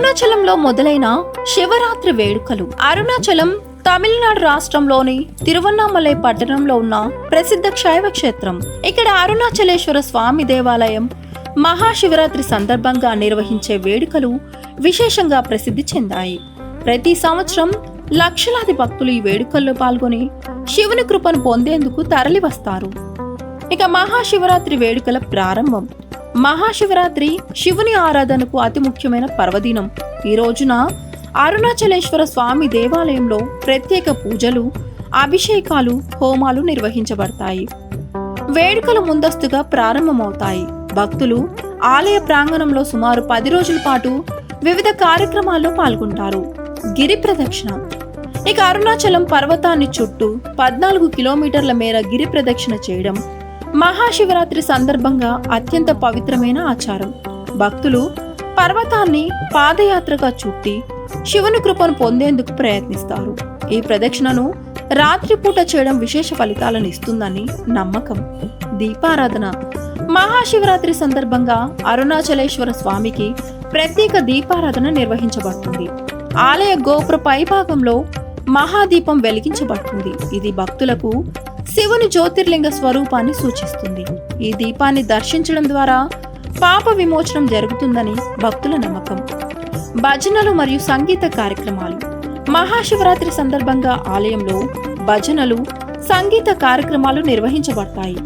అరుణాచలంలో మొదలైన శివరాత్రి వేడుకలు. అరుణాచలం తమిళనాడు రాష్ట్రంలోని తిరువన్నామలై పట్టణంలో ఉన్న ప్రసిద్ధ క్షైవ క్షేత్రం. ఇక్కడ అరుణాచలేశ్వర స్వామి దేవాలయం మహాశివరాత్రి సందర్భంగా నిర్వహించే వేడుకలు విశేషంగా ప్రసిద్ధి చెందాయి. ప్రతి సంవత్సరం లక్షలాది భక్తులు ఈ వేడుకల్లో పాల్గొని శివుని కృపను పొందేందుకు తరలి వస్తారు ఇక మహాశివరాత్రి వేడుకల ప్రారంభం. మహాశివరాత్రి శివుని ఆరాధనకు అతి ముఖ్యమైన పర్వదినం. ఈ రోజున అరుణాచలేశ్వర స్వామి దేవాలయంలో ప్రత్యేక పూజలు అభిషేకాలు హోమాలు నిర్వహించబడతాయి. వేడుకలు ముందస్తుగా ప్రారంభమవుతాయి. భక్తులు ఆలయ ప్రాంగణంలో సుమారు పది రోజుల పాటు వివిధ కార్యక్రమాల్లో పాల్గొంటారు. గిరి ప్రదక్షిణ. ఇక అరుణాచలం పర్వతాన్ని చుట్టూ పద్నాలుగు కిలోమీటర్ల మేర గిరి ప్రదక్షిణ చేయడం మహాశివరాత్రి సందర్భంగా అత్యంత పవిత్రమైన ఆచారం. భక్తులు పర్వతాన్ని పాదయాత్రగా చుట్టి శివుని కృపను పొందేందుకు ప్రయత్నిస్తారు. ఈ ప్రదక్షిణను రాత్రిపూట చేయడం విశేష ఫలితాలను ఇస్తుందని నమ్మకం. దీపారాధన. మహాశివరాత్రి సందర్భంగా అరుణాచలేశ్వర స్వామికి ప్రత్యేక దీపారాధన నిర్వహించబడుతుంది. ఆలయ గోపుర పైభాగంలో మహాదీపం వెలిగించబడుతుంది. ఇది భక్తులకు శివుని జ్యోతిర్లింగ స్వరూపాన్ని సూచిస్తుంది. ఈ దీపాన్ని దర్శించడం ద్వారా పాప విమోచనం జరుగుతుందని భక్తుల నమ్మకం. భజనలు మరియు సంగీత కార్యక్రమాలు. మహాశివరాత్రి సందర్భంగా ఆలయంలో భజనలు సంగీత కార్యక్రమాలు నిర్వహించబడతాయి.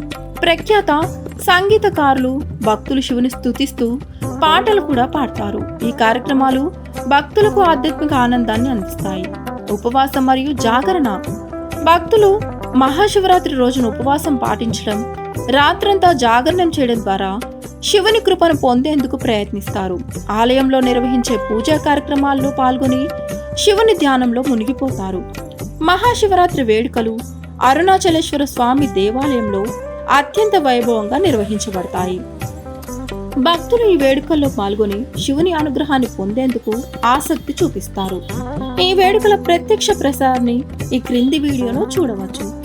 ప్రఖ్యాత సంగీతకారులు భక్తులు శివుని స్థుతిస్తూ పాటలు కూడా పాడతారు. ఈ కార్యక్రమాలు భక్తులకు ఆధ్యాత్మిక ఆనందాన్ని అందిస్తాయి. ఉపవాసం మరియు జాగరణ. భక్తులు మహాశివరాత్రి రోజున ఉపవాసం పాటించడం రాత్రంతా జాగరణం చేయడం ద్వారా శివుని కృపను పొందేందుకు ప్రయత్నిస్తారు. ఆలయంలో నిర్వహించే పూజా కార్యక్రమాల్లో పాల్గొని శివుని ధ్యానంలో మునిగిపోతారు. మహాశివరాత్రి వేడుకలు అరుణాచలేశ్వర స్వామి దేవాలయంలో అత్యంత వైభవంగా నిర్వహించబడతాయి. భక్తులు ఈ వేడుకల్లో పాల్గొని శివుని అనుగ్రహాన్ని పొందేందుకు ఆసక్తి చూపిస్తారు. ఈ వేడుకల ప్రత్యక్ష ప్రసారాన్ని ఈ క్రింది వీడియోలో చూడవచ్చు.